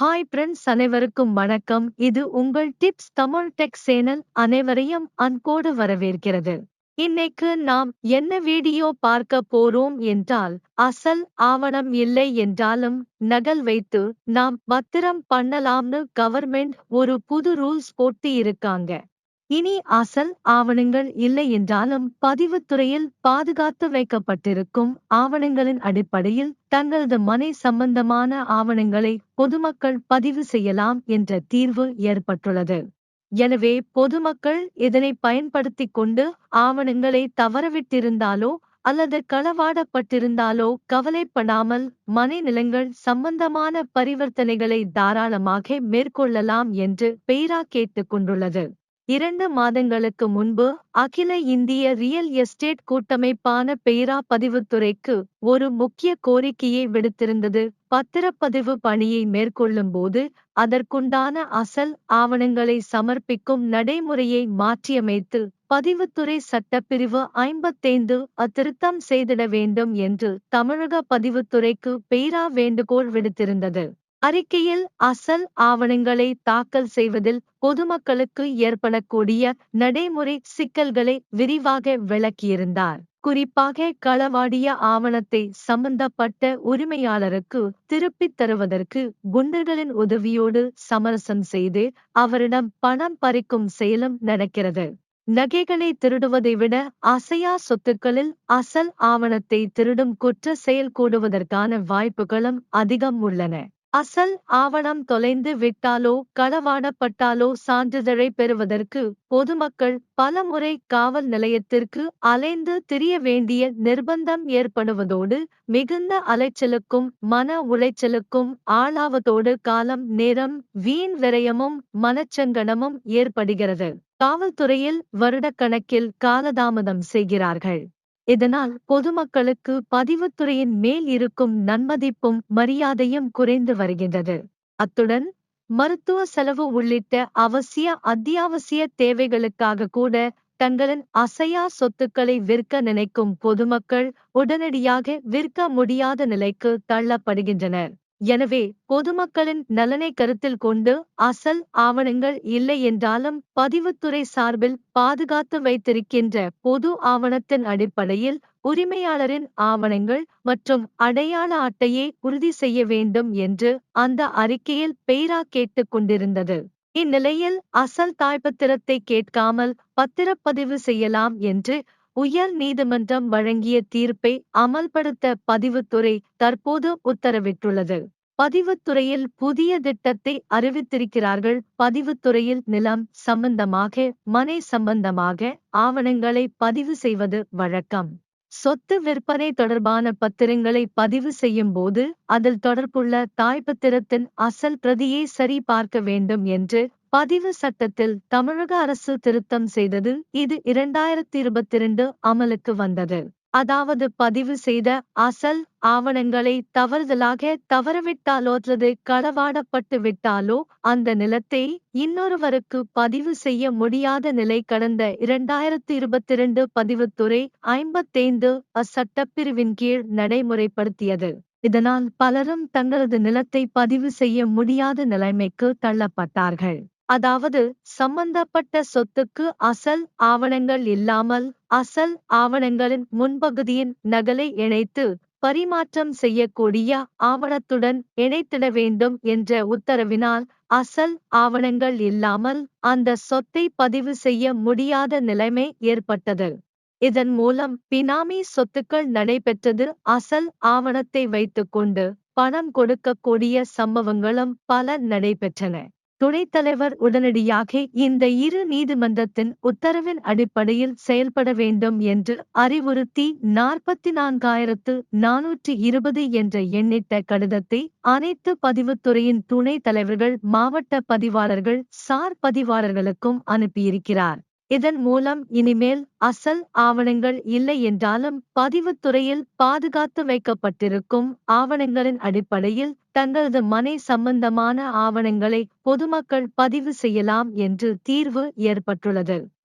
Hi friends அனைவருக்கும் வணக்கம். இது உங்கள் டிப்ஸ் தமிழ் டெக் சேனல் அனைவரையும் அன்போடு வரவேற்கிறது. இன்னைக்கு நாம் என்ன வீடியோ பார்க்க போறோம் என்றால் அசல் ஆவணம் இல்லை என்றாலும் நகல் வைத்து நாம் பத்திரம் பண்ணலாம்னு கவர்மெண்ட் ஒரு புது ரூல்ஸ் போட்டு இருக்காங்க. இனி அசல் ஆவணங்கள் இல்லை என்றாலும் பதிவுத்துறையில் பாதுகாத்து வைக்கப்பட்டிருக்கும் ஆவணங்களின் அடிப்படையில் தங்களது மனை சம்பந்தமான ஆவணங்களை பொதுமக்கள் பதிவு செய்யலாம் என்ற தீர்வு ஏற்பட்டுள்ளது. எனவே பொதுமக்கள் இதனை பயன்படுத்திக் கொண்டு ஆவணங்களை தவறவிட்டிருந்தாலோ அல்லது களவாடப்பட்டிருந்தாலோ கவலைப்படாமல் மனை நிலங்கள் சம்பந்தமான பரிவர்த்தனைகளை தாராளமாக மேற்கொள்ளலாம் என்று பெய்ரா கேட்டுக் கொண்டுள்ளது. இரண்டு மாதங்களுக்கு முன்பு அகில இந்திய ரியல் எஸ்டேட் கூட்டமைப்பான பெய்ரா பதிவுத்துறைக்கு ஒரு முக்கிய கோரிக்கையை விடுத்திருந்தது. பத்திரப்பதிவு பணியை மேற்கொள்ளும் போது அதற்குண்டான அசல் ஆவணங்களை சமர்ப்பிக்கும் நடைமுறையை மாற்றியமைத்து பதிவுத்துறை சட்டப்பிரிவு ஐம்பத்தைந்து அத்திருத்தம் செய்திட வேண்டும் என்று தமிழக பதிவுத்துறைக்கு பெய்ரா வேண்டுகோள் விடுத்திருந்தது. அறிக்கையில் அசல் ஆவணங்களை தாக்கல் செய்வதில் பொதுமக்களுக்கு ஏற்படக்கூடிய நடைமுறை சிக்கல்களை விரிவாக விளக்கியிருந்தார். குறிப்பாக களவாடிய ஆவணத்தை சம்பந்தப்பட்ட உரிமையாளருக்கு திருப்பித் தருவதற்கு குண்டர்களின் உதவியோடு சமரசம் செய்து அவரிடம் பணம் பறிக்கும் செயலும் நடக்கிறது. நகைகளை திருடுவதை விட அசையா சொத்துக்களில் அசல் ஆவணத்தை திருடும் குற்ற செயல் கூடுவதற்கான வாய்ப்புகளும் அதிகம் உள்ளன. அசல் ஆவணம் தொலைந்து விட்டாலோ களவாடப்பட்டாலோ சான்றிதழை பெறுவதற்கு பொதுமக்கள் பலமுறை காவல் நிலையத்திற்கு அலைந்து திரிய வேண்டிய நிர்பந்தம் ஏற்படுவதோடு மிகுந்த அலைச்சலுக்கும் மன உளைச்சலுக்கும் ஆளாவதோடு காலம் நேரம் வீண் விரயமும் மனச்சங்கடமும் ஏற்படுகிறது. காவல்துறையில் வருடக்கணக்கில் காலதாமதம் செய்கிறார்கள். இதனால் பொதுமக்களுக்கு பதிவுத்துறையின் மேல் இருக்கும் நன்மதிப்பும் மரியாதையும் குறைந்து வருகின்றது. அத்துடன் மருத்துவ செலவு உள்ளிட்ட அவசிய அத்தியாவசிய தேவைகளுக்காக கூட தங்களின் அசையா சொத்துக்களை விற்க நினைக்கும் பொதுமக்கள் உடனடியாக விற்க முடியாத நிலைக்கு தள்ளப்படுகின்றனர். எனவே பொதுமக்களின் நலனை கருத்தில் கொண்டு அசல் ஆவணங்கள் இல்லை என்றாலும் பதிவுத்துறை சார்பில் பாதுகாத்து வைத்திருக்கின்ற பொது ஆவணத்தின் அடிப்படையில் உரிமையாளரின் ஆவணங்கள் மற்றும் அடையாள அட்டையை உறுதி செய்ய வேண்டும் என்று அந்த அறிக்கையில் பெய்ரா கேட்டுக் கொண்டிருந்தது. இந்நிலையில் அசல் தாய்ப்பத்திரத்தை கேட்காமல் பத்திரப்பதிவு செய்யலாம் என்று உயர் நீதிமன்றம் வழங்கிய தீர்ப்பை அமல்படுத்த பதிவுத்துறை தற்போது உத்தரவிட்டுள்ளது. பதிவுத்துறையில் புதிய திட்டத்தை அறிவித்திருக்கிறார்கள். பதிவுத்துறையில் நிலம் சம்பந்தமாக மனை சம்பந்தமாக ஆவணங்களை பதிவு செய்வது வழக்கம். சொத்து விற்பனை தொடர்பான பத்திரங்களை பதிவு செய்யும் போது அதில் தொடர்புள்ள தாய்ப்பத்திரத்தின் அசல் பிரதியை சரி பார்க்க வேண்டும் என்று பதிவு சட்டத்தில் தமிழக அரசு திருத்தம் செய்தது இது இரண்டாயிரத்தி இருபத்தி இரண்டு அமலுக்கு வந்தது. அதாவது பதிவு செய்த அசல் ஆவணங்களை தவறுதலாக தவறவிட்டாலோ அல்லது களவாடப்பட்டு விட்டாலோ அந்த நிலத்தை இன்னொருவருக்கு பதிவு செய்ய முடியாத நிலை கடந்த இரண்டாயிரத்தி இருபத்தி இரண்டு பதிவுத்துறை ஐம்பத்தைந்து அச்சட்டப்பிரிவின் கீழ் நடைமுறைப்படுத்தியது. இதனால் பலரும் தங்களது நிலத்தை பதிவு செய்ய முடியாத நிலைமைக்கு தள்ளப்பட்டார்கள். அதாவது சம்பந்தப்பட்ட சொத்துக்கு அசல் ஆவணங்கள் இல்லாமல் அசல் ஆவணங்களின் முன்பகுதியின் நகலை இணைத்து பரிமாற்றம் செய்யக்கூடிய ஆவணத்துடன் இணைத்திட வேண்டும் என்ற உத்தரவினால் அசல் ஆவணங்கள் இல்லாமல் அந்த சொத்தை பதிவு செய்ய முடியாத நிலைமை ஏற்பட்டது. இதன் மூலம் பினாமி சொத்துக்கள் நடைபெற்றது. அசல் ஆவணத்தை வைத்துக்கொண்டு பணம் கொடுக்கக்கூடிய சம்பவங்களும் பல நடைபெற்றன. துணைத் தலைவர் உடனடியாக இந்த இரு நீதிமன்றத்தின் உத்தரவின் அடிப்படையில் செயல்பட வேண்டும் என்று அறிவுறுத்தி நாற்பத்தி நான்காயிரத்து நானூற்றி இருபது என்ற எண்ணிட்ட கடிதத்தை அனைத்து பதிவுத்துறையின் துணைத் தலைவர்கள் மாவட்ட பதிவாளர்கள் சார் பதிவாளர்களுக்கும் அனுப்பியிருக்கிறார். இதன் மூலம் இனிமேல் அசல் ஆவணங்கள் இல்லை என்றாலும் பதிவுத்துறையில் பாதுகாத்து வைக்கப்பட்டிருக்கும் ஆவணங்களின் அடிப்படையில் தங்களது மனை சம்பந்தமான ஆவணங்களை பொதுமக்கள் பதிவு செய்யலாம் என்று தீர்வு ஏற்பட்டுள்ளது.